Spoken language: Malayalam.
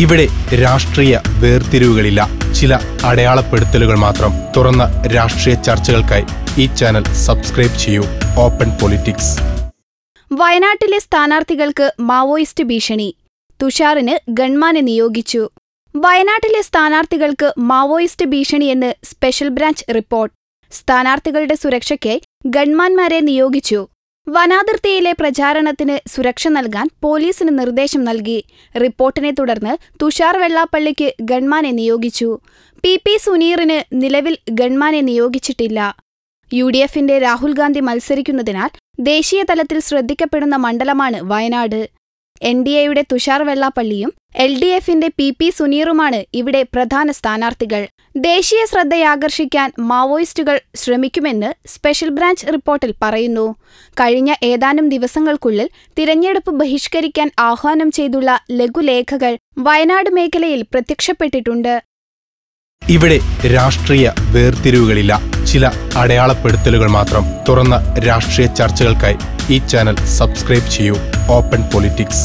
ഇവിടെ രാഷ്ട്രീയ വേർതിരിവുകളില്ല. ചില അടയാളപ്പെടുത്തലുകൾ മാത്രം. തുറന്ന രാഷ്ട്രീയ ചർച്ചകൾക്കായി ഈ ചാനൽ സബ്സ്ക്രൈബ് ചെയ്യൂ. Open politics. വയനാട്ടിലെ സ്ഥാനാർത്ഥികൾക്ക് മാവോയിസ്റ്റ് ഭീഷണി. തുഷാറിന് ഗൺമാനെ നിയോഗിച്ചു. വയനാട്ടിലെ സ്ഥാനാർത്ഥികൾക്ക് മാവോയിസ്റ്റ് ഭീഷണിയെന്ന് സ്പെഷ്യൽ ബ്രാഞ്ച് റിപ്പോർട്ട്. സ്ഥാനാർത്ഥികളുടെ സുരക്ഷയ്ക്കായി ഗൺമാൻമാരെ നിയോഗിച്ചു. വനാതിർത്തിയിലെ പ്രചാരണത്തിന് സുരക്ഷ നൽകാൻ പോലീസിന് നിർദ്ദേശം നൽകി. റിപ്പോർട്ടിനെ തുടർന്ന് തുഷാർ വെള്ളാപ്പള്ളിക്ക് ഗൺമാനെ നിയോഗിച്ചു. പി പി സുനീറിന് നിലവിൽ ഗൺമാനെ നിയോഗിച്ചിട്ടില്ല. യു ഡി എഫിന്റെ രാഹുൽ ഗാന്ധി മത്സരിക്കുന്നതിനാൽ ദേശീയ തലത്തിൽ ശ്രദ്ധിക്കപ്പെടുന്ന മണ്ഡലമാണ് വയനാട്. എൻ ഡി എയുടെ തുഷാർ വെള്ളാപ്പള്ളിയും എൽ ഡി എഫിന്റെ പി പി സുനീറുമാണ് ഇവിടെ പ്രധാന സ്ഥാനാർത്ഥികൾ. ദേശീയ ശ്രദ്ധയാകർഷിക്കാൻ മാവോയിസ്റ്റുകൾ ശ്രമിക്കുമെന്ന് സ്പെഷ്യൽ ബ്രാഞ്ച് റിപ്പോർട്ടിൽ പറയുന്നു. കഴിഞ്ഞ ഏതാനും ദിവസങ്ങൾക്കുള്ളിൽ തിരഞ്ഞെടുപ്പ് ബഹിഷ്കരിക്കാൻ ആഹ്വാനം ചെയ്തുള്ള ലഘുലേഖകൾ വയനാട് മേഖലയിൽ പ്രത്യക്ഷപ്പെട്ടിട്ടുണ്ട്. ഇവിടെ രാഷ്ട്രീയ വേർതിരിവുകളില്ല. ചില അടയാളപ്പെടുത്തലുകൾ മാത്രം. തുറന്ന രാഷ്ട്രീയ ചർച്ചകൾക്കായി ഈ ചാനൽ സബ്സ്ക്രൈബ് ചെയ്യൂ. Open politics